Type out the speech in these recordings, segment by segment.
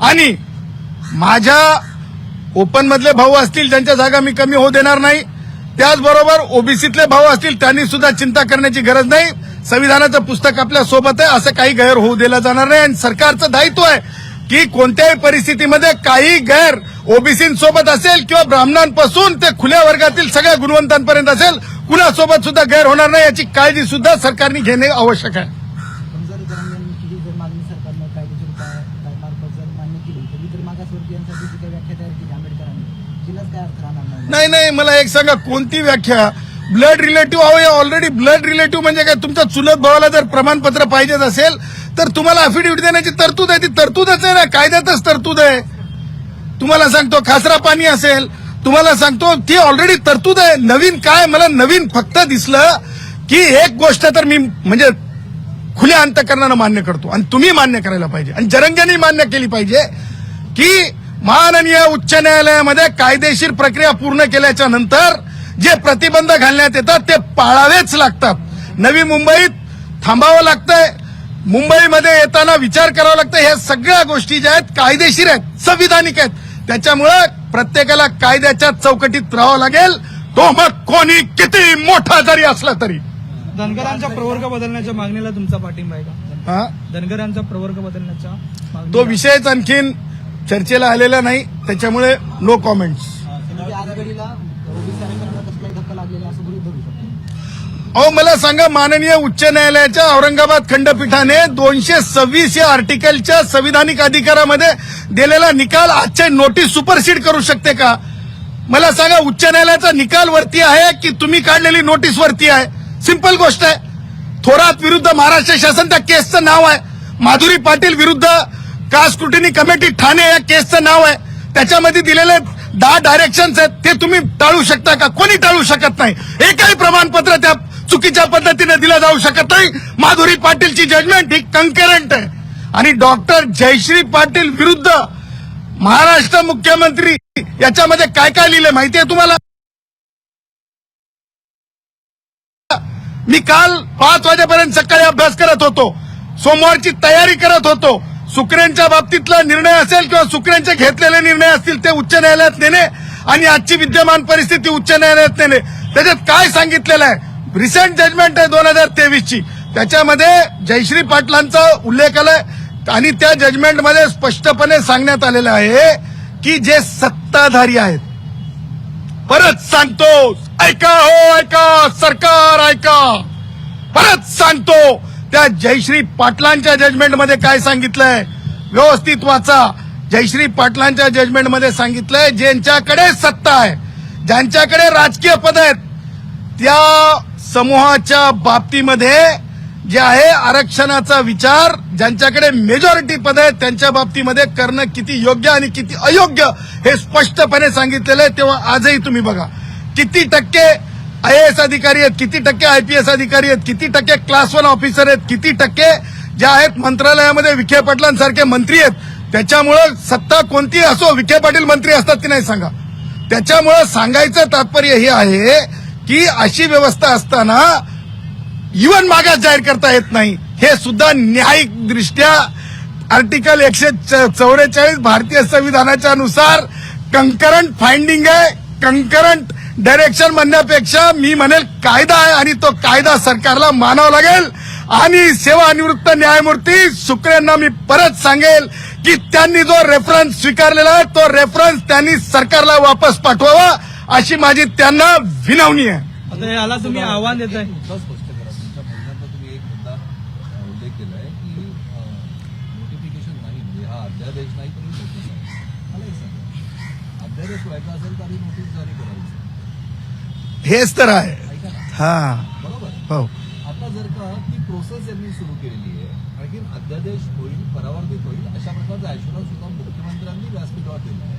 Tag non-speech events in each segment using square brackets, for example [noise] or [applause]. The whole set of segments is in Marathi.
आणि माझ्या ओपनमधले भाऊ असतील ज्यांच्या जागा मी कमी होऊ देणार नाही त्याचबरोबर ओबीसीतले भाऊ असतील त्यांनी सुद्धा चिंता करण्याची गरज नाही. संविधानाचं पुस्तक आपल्यासोबत आहे असं काही गैर होऊ दिला जाणार नाही. आणि सरकारचं दायित्व आहे की कोणत्याही परिस्थितीमध्ये काही गैर ओबीसींसोबत असेल किंवा ब्राह्मणांपासून ते खुल्या वर्गातील सगळ्या गुणवंतांपर्यंत असेल कुणासोबत सुद्धा गैर होणार नाही याची काळजी सुद्धा सरकारने घेणे आवश्यक आहे. पण जर जरांनी जर मागणी सरकारनं कायदेशीर काय मार्फत जर मान्य केली तर इतर मागासवर्गीयांसाठी जी काही व्याख्या तयार केली आंबेडकरांनी तिलाच काय अर्थ राहणार नाही? नाही मला एक सांगा कोणती व्याख्या? ब्लड रिलेटिव्ह अहो ऑलरेडी ब्लड रिलेटिव्ह म्हणजे काय? तुमच्या चुलत भावाला जर प्रमाणपत्र पाहिजेच असेल तर तुम्हाला अफिडेव्हिट देण्याची तरतूद आहे ती तरतूदच आहे ना? कायद्यातच तरतूद आहे. तुम्हाला सांगतो खासरा पाणी असेल तुम्हाला सांगतो ती ऑलरेडी तरतूद आहे. नवीन काय? मला नवीन फक्त दिसलं की एक गोष्ट तर मी म्हणजे खुल्या अंतकरणानं मान्य करतो. आणि तुम्ही मान्य करायला पाहिजे. आणि जरंग्यांनी मान्य केली पाहिजे की माननीय उच्च न्यायालयामध्ये कायदेशीर प्रक्रिया पूर्ण केल्याच्यानंतर जे प्रतिबंध घालण्यात येतात ते पाळावेच लागतात. नवी मुंबईत थांबावं लागतंय. मुंबईमध्ये येताना विचार करावा लागतं ह्या सगळ्या गोष्टी ज्या आहेत कायदेशीर आहेत संविधानिक आहेत. त्याच्यामुळं प्रत्येकाला कायद्याच्या चौकटीत राहावं लागेल. तो मग कोणी किती मोठा जरी असला तरी. धनगरांचा प्रवर्ग बदलण्याच्या मागणीला तुमचा पाठिंबा आहे का? हा? धनगरांचा प्रवर्ग बदलण्याच्या मागणीला- तो विषयच आणखीन चर्चेला आलेला नाही त्याच्यामुळे नो कॉमेंट्स आजघडीला ओबीसी आरक्षणाला कसलाही धक्का लागलेला असं गृहीत धरू शकतो? अहो मला सांगा माननीय उच्च न्यायालयाच्या औरंगाबाद खंडपीठाने दोनशे सव्वीस या आर्टिकलच्या संविधानिक अधिकारामध्ये दिलेला निकाल आजच्या नोटीस सुपरसीड करू शकते का? मला सांगा उच्च न्यायालयाचा निकाल वरती आहे की तुम्ही काढलेली नोटीस वरती आहे? सिंपल गोष्ट आहे. थोरात विरुद्ध महाराष्ट्र शासन त्या केसचं नाव आहे. माधुरी पाटील विरुद्ध का स्क्रुटिनी कमिटी ठाणे या केसचं नाव आहे. त्याच्यामध्ये दिलेले दहा डायरेक्शन्स आहेत. ते तुम्ही टाळू शकता का? कोणी टाळू शकत नाही? एकही प्रमाणपत्र त्या चुकीच्या पद्धतीने दिलं जाऊ शकत नाही. माधुरी पाटीलची जजमेंट ही कंकरंट आहे. आणि डॉक्टर जयश्री पाटील विरुद्ध महाराष्ट्र मुख्यमंत्री याच्यामध्ये काय काय लिहिले माहितीये तुम्हाला? मी काल पाच वाजेपर्यंत सकाळी अभ्यास करत होतो. सोमवारची तयारी करत होतो. सुकऱ्यांच्या बाबतीतला निर्णय असेल किंवा सुकऱ्यांचे घेतलेले निर्णय असतील ते उच्च न्यायालयात नेणे आणि आजची विद्यमान परिस्थिती उच्च न्यायालयात नेणे. त्याच्यात काय सांगितलेलं आहे? रिसेंट जजमेंट आहे दोन हजार तेवीसची. त्याच्यामध्ये जयश्री पाटलांचा उल्लेख आलाय. आणि त्या जजमेंटमध्ये स्पष्टपणे सांगण्यात आलेलं आहे की जे सत्ताधारी आहेत. परत सांगतो ऐका हो ऐका. सरकार ऐका. परत सांगतो त्या जयश्री पाटलांच्या जजमेंटमध्ये काय सांगितलंय? व्यवस्थित वाचा. जयश्री पाटलांच्या जजमेंटमध्ये सांगितलंय ज्यांच्याकडे सत्ता आहे ज्यांच्याकडे राजकीय पद आहेत त्या समूहाच्या बाबतीमध्ये जे आहे आरक्षणाचा विचार ज्यांच्याकडे मेजॉरिटी पद आहेत त्यांच्या बाबतीमध्ये करणं किती योग्य आणि किती अयोग्य हे स्पष्टपणे सांगितलेलं आहे तेव्हा आजही तुम्ही बघा. किती टक्के आय एस अधिकारी आहेत किती टक्के आयपीएस अधिकारी आहेत किती टक्के क्लास वन ऑफिसर आहेत किती टक्के जे आहेत मंत्रालयामध्ये विखे पाटलांसारखे मंत्री आहेत त्याच्यामुळं सत्ता कोणती असो विखे पाटील मंत्री असतात की नाही सांगा. त्याच्यामुळं सांगायचं तात्पर्य हे आहे की अशी व्यवस्था असताना इवन मागास जाहीर करता येत नाही. हे सुद्धा न्यायिक दृष्ट्या आर्टिकल एकशे चौवेचाळीस भारतीय संविधानाच्या नुसार कंकरंट फाइंडिंग आहे. कंकरंट डायरेक्शन म्हणण्यापेक्षा मी म्हणेल कायदा आहे आणि तो कायदा सरकारला मानावा लागेल. आणि सेवानिवृत्त न्यायमूर्ती शुक्रेंना मी परत सांगेल की त्यांनी जो रेफरन्स स्वीकारलेला आहे तो रेफरन्स त्यांनी सरकारला वापस पाठवावा अशी माझी त्यांना विनवणी आहे. आता याला तुम्ही आव्हान देताय मुद्दा स्पष्ट करा. तुमच्या म्हणण्याचा तुम्ही एक मुद्दा अ, उल्लेख केलाय की नोटिफिकेशन नाही म्हणजे हा अध्यादेश नाही आहे. व्हायचा असेल तर आधी नोटीस जारी करायची हेच तर आहे. हा बरोबर हो. आता जर का ती प्रोसेस यांनी सुरू केलेली आहे आणखी अध्यादेश होईल परावर्तित होईल अशा प्रकारचा सुद्धा मुख्यमंत्र्यांनी व्यासपीठावर दिला आहे.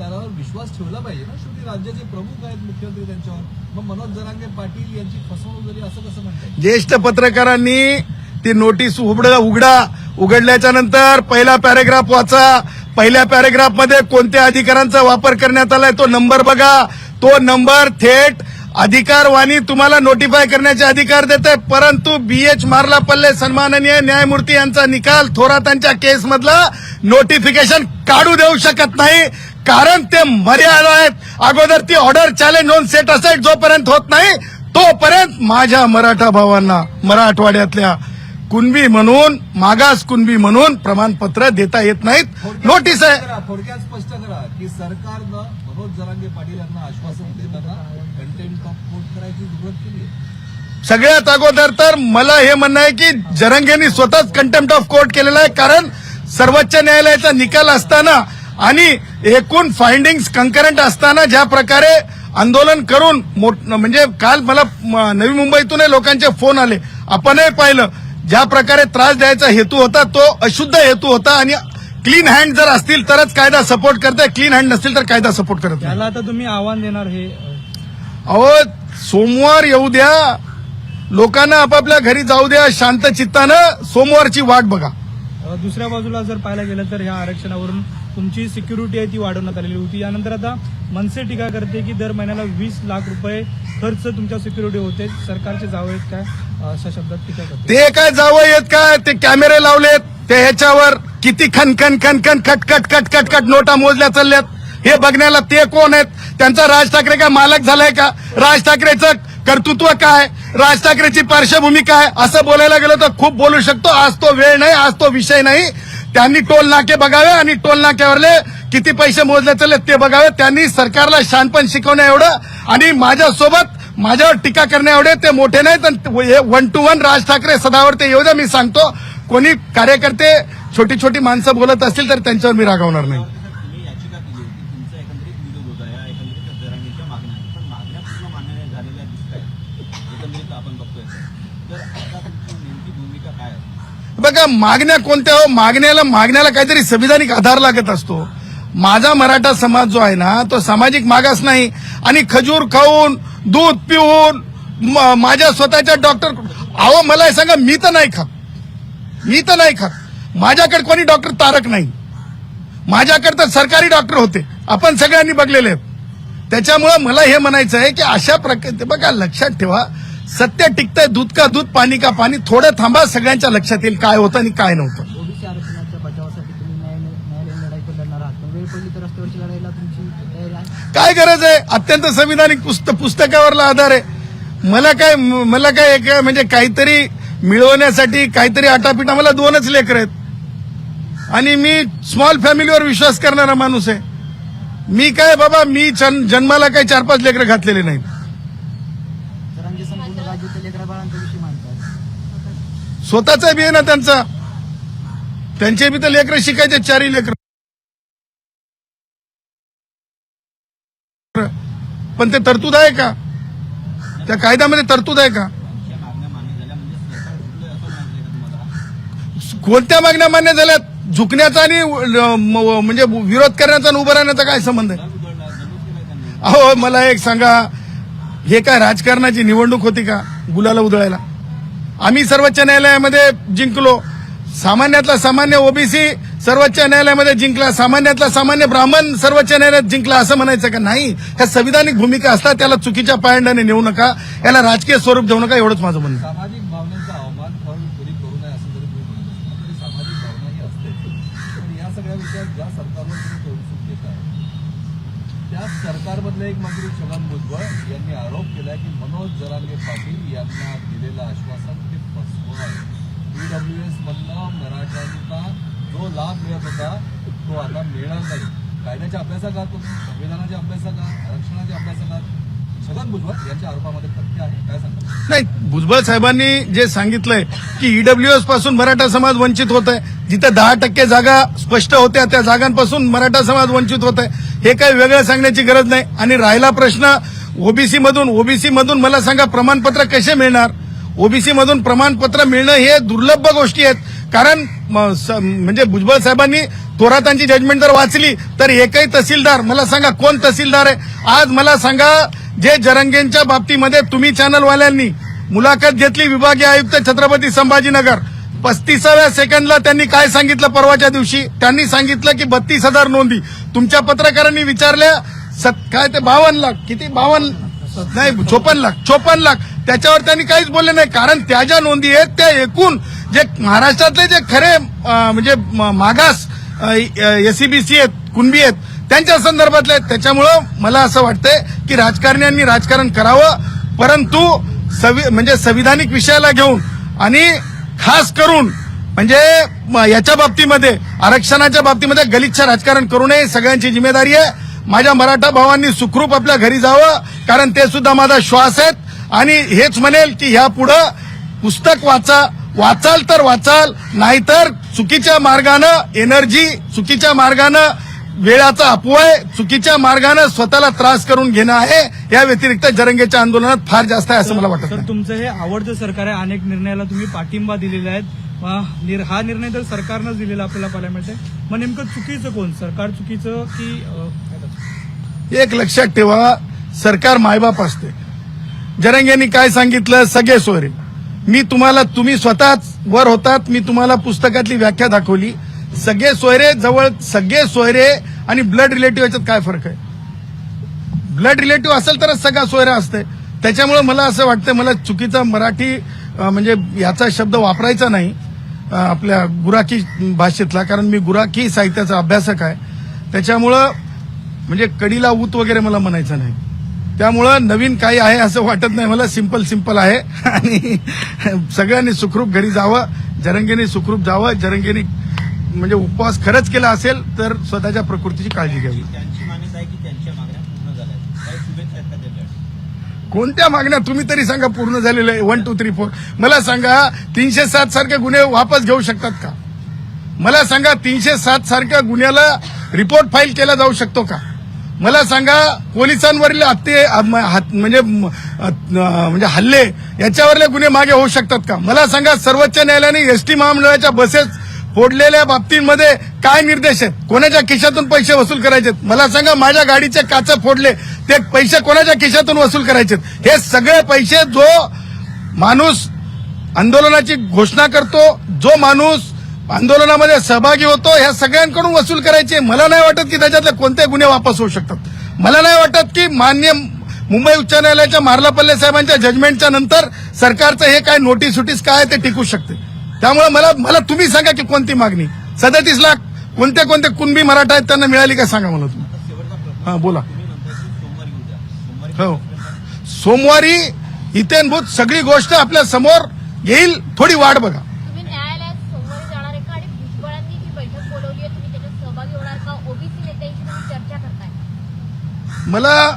तर मग विश्वास ठेवला पाहिजे ना? शेवटी राज्याचे प्रमुख आहेत मुख्यमंत्री त्यांच्यावर. मग मनोज जरांगे पाटील यांची फसवणूक जरी असं कसं म्हणताय ज्येष्ठ पत्रकारांनी ती नोटीस उघड उघडा उघडल्याच्या नंतर पहिला पॅरेग्राफ वाचा. पहिल्या पॅरेग्राफमध्ये कोणत्या अधिकारांचा वापर करण्यात आलाय तो नंबर बघा. तो नंबर थेट अधिकारवाणी तुम्हाला नोटिफाय करण्याचे अधिकार देते परंतु बीएच मारला पल्ले सन्माननीय न्यायमूर्ती यांचा निकाल थोरातांच्या केसमधला नोटिफिकेशन काढू देऊ शकत नाही. कारण ते मर्यादा आहेत. अगोदर ती ऑर्डर चॅलेंज होऊन सेट असाईड जोपर्यंत होत नाही तोपर्यंत माझ्या मराठा भावांना मराठवाड्यातल्या कुणबी म्हणून मागास कुणबी म्हणून प्रमाणपत्र देता येत नाहीत. नोटीस आहे. थोडक्यात स्पष्ट करा की सरकारनं मनोज जरांगे पाटील यांना आश्वासन देताना कंटेंट ऑफ कोर्ट करायची जरूरत केली सगळ्यात अगोदर तर मला हे म्हणणं आहे की जरंगेंनी स्वतःच कंटेम्प्ट ऑफ कोर्ट केलेला आहे कारण सर्वोच्च न्यायालयाचा निकाल असताना आणि एकूण फाइंडिंग्स कंकरंट असताना ज्या प्रकारे आंदोलन करून म्हणजे काल मला नवी मुंबईतूनही लोकांचे फोन आले. आपणही पाहिलं ज्या प्रकारे त्रास द्यायचा हेतू होता तो अशुद्ध हेतू होता आणि क्लीन हँड जर असतील तरच कायदा सपोर्ट करते क्लीन हँड नसतील तर कायदा सपोर्ट करत नाही. त्याला आता तुम्ही आव्हान देणार हे अहो सोमवार येऊ द्या. लोकांना आपापल्या घरी जाऊ द्या. शांत चित्तानं सोमवारची वाट बघा. अ, दुसऱ्या बाजूला जर पाहायला गेलं तर ह्या आरक्षणावरून तुमची सिक्युरिटी आहे ती वाढवण्यात आलेली होती. यानंतर आता मनसे टीका करते की दर महिन्याला वीस लाख रुपये खर्च तुमच्या सिक्युरिटी होते. सरकारचे जावं आहेत काय? अ, अशा शब्दात टीका करते. ते काय जावं येत काय? ते कॅमेरे लावलेत. ते ह्याच्यावर. किती खन खन खन खन खट खटखट खट नोटा मोजल्या चालल्यात. हे बघण्याला ते कोण आहेत? त्यांचा राज ठाकरे काय मालक झालाय का? राज ठाकरेचं कर्तृत्व काय? राज ठाकरेची पार्श्वभूमी काय? असं बोलायला गेलो तर खूप बोलू शकतो. आज तो वेळ नाही आज तो विषय नाही. त्यांनी टोल नाके बघावे आणि टोल नाक्यावरले किती पैसे मोजले चालले ते बघावे. त्यांनी सरकारला शानपण शिकवण्या एवढं आणि माझ्यासोबत माझ्यावर टीका करण्या एवढे ते मोठे नाहीत. One to one Raj Thackeray Sadavarte येऊ मी सांगतो. कोणी कार्यकर्ते छोटी छोटी माणसं बोलत असतील तर त्यांच्यावर मी रागवणार नाही. बघा मागण्या कोणत्या हो? मागण्याला मागण्याला काहीतरी संविधानिक आधार लागत असतो. माझा मराठा समाज जो आहे ना तो सामाजिक मागास नाही. आणि खजूर खाऊन दूध पिऊन माझ्या स्वतःच्या डॉक्टर अहो मला सांगा मी तर नाही खात. मी तर नाही खात. माझ्याकडे कोणी डॉक्टर तारक नाही. माझ्याकडे तर सरकारी डॉक्टर होते. आपण सगळ्यांनी बघलेले आहेत. त्याच्यामुळं मला हे म्हणायचं आहे की अशा प्रकारे बघा लक्षात ठेवा. सत्य टिकतंय दूध का दूध पाणी का पाणी थोडं थांबा सगळ्यांच्या लक्षात येईल काय होतं आणि काय नव्हतं. काय गरज आहे? अत्यंत संविधानिक पुस्त पुस्तकावरला आधार आहे. मला काय मला काय म्हणजे काहीतरी मिळवण्यासाठी काहीतरी आटापिटा मला दोनच लेकर आहेत. आणि मी स्मॉल फॅमिलीवर विश्वास करणारा माणूस आहे. मी काय बाबा मी जन- जन्माला काही चार पाच लेकरं घातलेले नाहीत. स्वतःचा बी आहे ना त्यांचा. त्यांचे बी तर लेकरं शिकायचे चारही लेकर. पण ते तरतूद आहे का? त्या कायद्यामध्ये तरतूद आहे का तुमच्या मागण्या मान्य झाल्या म्हणजे सरकार झुकलंय असं म्हणायचं का तुम्हाला कोणत्या मागण्या मान्य झाल्यात? झुकण्याचा आणि म्हणजे विरोध करण्याचा आणि उभं राहण्याचा काय संबंध आहे? अहो मला एक सांगा. हे काय राजकारणाची निवडणूक होती का गुलाला उधळायला? आम्ही सर्वोच्च न्यायालयामध्ये जिंकलो. सामान्यातला सामान्य ओबीसी सर्वोच्च न्यायालयामध्ये जिंकला. सामान्यातला सामान्य ब्राह्मण सर्वोच्च न्यायालयात जिंकला असं म्हणायचं का? नाही. ह्या संविधानिक भूमिका असतात त्याला चुकीच्या पायंडाने नेऊ नका. याला राजकीय स्वरूप देऊ नका एवढंच माझं म्हणणं आहे. सामाजिक भावनेचा अवमान करून कोणी करू नये असं जरी तुम्ही म्हणत असाल तरी सामाजिक भावना ही असते पण ज्या सरकारवर तुम्ही तोडसूट देत आहे त्या सरकारमधले एक मंत्री छगन भुजबळ यांनी आरोप केला की मनोज जरांगे पाटील यांना दिलेलं आश्वासन ते फसवं आहे ईडब्ल्यूएस मधनं मराठ्यांना जो लाभ मिळत होता तो आता मिळणार नाही. कायद्याच्या अभ्यासाकात तुम्ही संविधानाच्या अभ्यासाकात आरक्षणाच्या अभ्यासाकात छगन भुजबळ यांच्या आरोपामध्ये तथ्य आहे काय नाही भुजबळ साहेबांनी जे सांगितलंय की ईडब्ल्यूएसपासून मराठा समाज वंचित होत आहे जिथे दहा टक्के जागा स्पष्ट होत्या त्या जागांपासून मराठा समाज वंचित होत आहे हे काही वेगळं सांगण्याची गरज नाही. आणि राहिला प्रश्न ओबीसी मधून ओबीसी मधून मला सांगा प्रमाणपत्र कसे मिळणार? ओबीसी मधून प्रमाणपत्र मिळणं हे दुर्लभ गोष्टी आहेत. कारण म, स- म्हणजे भुजबळ साहेबांनी थोरातांची जजमेंट जर वाचली तर एकही तहसीलदार मला सांगा कोण तहसीलदार आहे? आज मला सांगा जे जरंगेंच्या बाबतीमध्ये तुम्ही चॅनलवाल्यांनी मुलाखत घेतली विभागीय आयुक्त छत्रपती संभाजीनगर. पस्तीसाव्या सेकंडला त्यांनी काय सांगितलं परवाच्या दिवशी? त्यांनी सांगितलं की बत्तीस हजार नोंदी. तुमच्या पत्रकारांनी विचारल्या काय ते बावन्न लाख? किती? बावन्न? नाही चोपन्न लाख. चोपन्न लाख. त्याच्यावर त्यांनी काहीच बोलले नाही. कारण त्या ज्या नोंदी आहेत त्या एकूण जे महाराष्ट्रातले जे खरे म्हणजे म- मागास एसीबीसी आहेत कुणबी आहेत त्यांच्या संदर्भातले आहेत. त्याच्यामुळं मला असं वाटतंय की राजकारण्यांनी राजकारण करावं परंतु सवि म्हणजे संविधानिक विषयाला घेऊन आणि खास करून म्हणजे म- याच्या बाबतीमध्ये आरक्षणाच्या बाबतीमध्ये गलिच्छ राजकारण करू नये सगळ्यांची जिम्मेदारी आहे. माझ्या मराठा भावांनी सुखरूप आपल्या घरी जावं कारण ते सुद्धा माझा श्वास आहेत. आणि हेच म्हणेल की ह्या पुढं पुस्तक वाचा वाचाल तर वाचाल नाहीतर चुकीच्या मार्गानं एनर्जी चुकीच्या मार्गानं वेळाचा अपव्यय चुकीच्या मार्गानं स्वतःला त्रास करून घेणं आहे. या व्यतिरिक्त जरंगेच्या आंदोलनात फार जास्त आहे असं मला वाटत तर तुमचं हे आवडतं सरकार आहे. अनेक निर्णयाला तुम्ही पाठिंबा दिलेला आहे. हा निर्णय तर सरकारनंच दिलेला आपल्याला पाहायला मिळतंय. मग नेमकं चुकीचं कोण? सरकार चुकीचं की? एक लक्षात ठेवा सरकार मायबाप असते. जरंगेंनी काय सांगितलं? सगळे सोयरे. मी तुम्हाला तुम्ही स्वतःच वर होतात. मी तुम्हाला पुस्तकातली व्याख्या दाखवली. सगळे सोयरे जवळ सगळे सोयरे आणि ब्लड रिलेटिव्ह याच्यात काय फरक आहे? ब्लड रिलेटिव्ह असेल तरच सगळा सोयरा असते. त्याच्यामुळे मला असं वाटतं मला चुकीचा मराठी म्हणजे याचा शब्द वापरायचा नाही आपल्या गुराखी भाषेतला कारण मी गुराखी साहित्याचा अभ्यासक आहे. त्याच्यामुळं म्हणजे कडीला ऊत वगैरे मला म्हणायचं नाही. त्यामुळं नवीन काही आहे असं वाटत नाही मला सिंपल सिंपल आहे. [laughs] आणि सगळ्यांनी सुखरूप घरी जावं जरंगेने सुखरूप जावं जरंगेने म्हणजे उपवास खरंच केला असेल तर स्वतःच्या प्रकृतीची काळजी घ्यावी. त्यांची मान्यता आहे की त्यांच्या मागण्या पूर्ण झाल्या आहेत. काही शुभेच्छा आहेत का त्यांच्यासाठी कोणत्या मागण्या? तुम्ही तरी सांगा पूर्ण झालेल्या आहे. वन टू थ्री फोर मला सांगा तीनशे सात सारखे गुन्हे वापस घेऊ शकतात का? मला सांगा तीनशे सात सारख्या गुन्ह्याला रिपोर्ट फाईल केला जाऊ शकतो का? मला सांगा पोलिसांवरील हत्ये म्हणजे म्हणजे हल्ले याच्यावरले गुन्हे मागे होऊ शकतात का? मला सांगा सर्वोच्च न्यायालयाने एसटी महामंडळाच्या बसेस फोडलेल्या बाबतींमध्ये काय निर्देश आहेत? कोणाच्या खिशातून पैसे वसूल करायचे मला सांगा माझ्या गाडीचे काच फोडले ते पैसे कोणाच्या खिशातून वसूल करायचे हे सगळे पैसे जो माणूस आंदोलनाची घोषणा करतो जो माणूस आंदोलनामध्ये सहभागी होतो ह्या सगळ्यांकडून वसूल करायचे. मला नाही वाटत की त्याच्यातले कोणते गुन्हे वापस होऊ शकतात. मला नाही वाटत की मान्य मुंबई उच्च न्यायालयाच्या मार्लापल्ले साहेबांच्या जजमेंटच्या नंतर सरकारचं हे काय नोटीस सुटीस काय ते टिकू शकते. त्यामुळे मला मला तुम्ही सांगा की कोणती मागणी? सदतीस लाख कोणते कोणते कुणबी मराठा आहेत त्यांना मिळाली का सांगा मला तुम्ही. हा बोला. हो. सोमवारी इथेनभूत सगळी गोष्ट आपल्यासमोर येईल थोडी वाट बघा. मला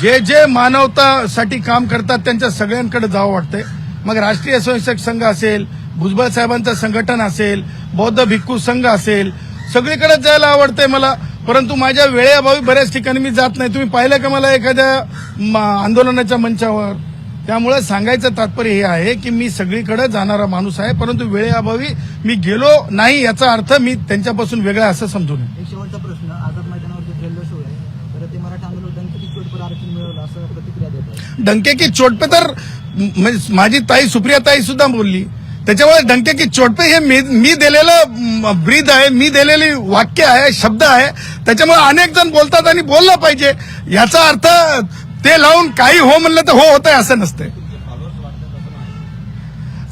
जे जे मानवतासाठी काम करतात त्यांच्या सगळ्यांकडे जावं वाटतंय. मग राष्ट्रीय स्वयंसेवक संघ असेल भुजबळ साहेबांचं संघटन असेल बौद्ध भिक्खू संघ असेल सगळीकडे जायला आवडतंय मला. परंतु माझ्या वेळेअभावी बऱ्याच ठिकाणी मी जात नाही. तुम्ही पाहिलं का मला एखाद्या आंदोलनाच्या मंचावर? त्यामुळे सांगायचं तात्पर्य हे आहे की मी सगळीकडे जाणारा माणूस आहे परंतु वेळेअभावी मी गेलो नाही याचा अर्थ मी त्यांच्यापासून वेगळा असं समजू नये एक शेवटचा प्रश्न आझाद मैदानावर जे जल्लोष आहे तर ते मराठा आंदोलन किती चोटपर आरक्षण मिळवलं असं प्रतिक्रिया डंके की चोट पे तर म्हणजे माझी ताई सुप्रिया ताई सुद्धा बोलली. त्याच्यामुळे डंके की हे मी मी दिलेलं ब्रीद आहे मी दिलेली वाक्य आहे शब्द आहे. त्याच्यामुळे अनेक जण बोलतात आणि बोललं पाहिजे. याचा अर्थ ते लावून काही हो म्हणलं तर हो होत आहे असं नसतंय.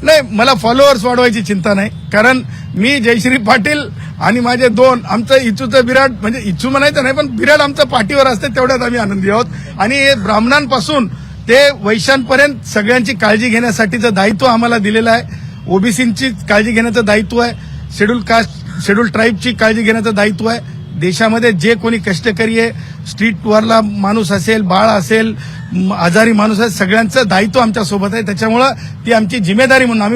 नाही मला फॉलोअर्स वाढवायची चिंता नाही. कारण मी जयश्री पाटील आणि माझे दोन आमचं इचूचं विराट म्हणजे इचू म्हणायचं नाही पण बिराट आमचं पाठीवर असते तेवढ्यात आम्ही आनंदी आहोत. आणि हे ब्राह्मणांपासून ते वैश्यांपर्यंत सगळ्यांची काळजी घेण्यासाठीचं दायित्व आम्हाला दिलेलं आहे. ओबीसींची काळजी घेण्याचं दायित्व आहे. शेड्यूल कास्ट शेड्यूल ट्राईबची काळजी घेण्याचं दायित्व आहे. देशामध्ये जे कोणी कष्टकरी आहे स्ट्रीटवरला माणूस असेल बाळ असेल आजारी माणूस आहे सगळ्यांचं दायित्व आमच्यासोबत आहे. त्याच्यामुळं ती आमची जिम्मेदारी म्हणून आम्ही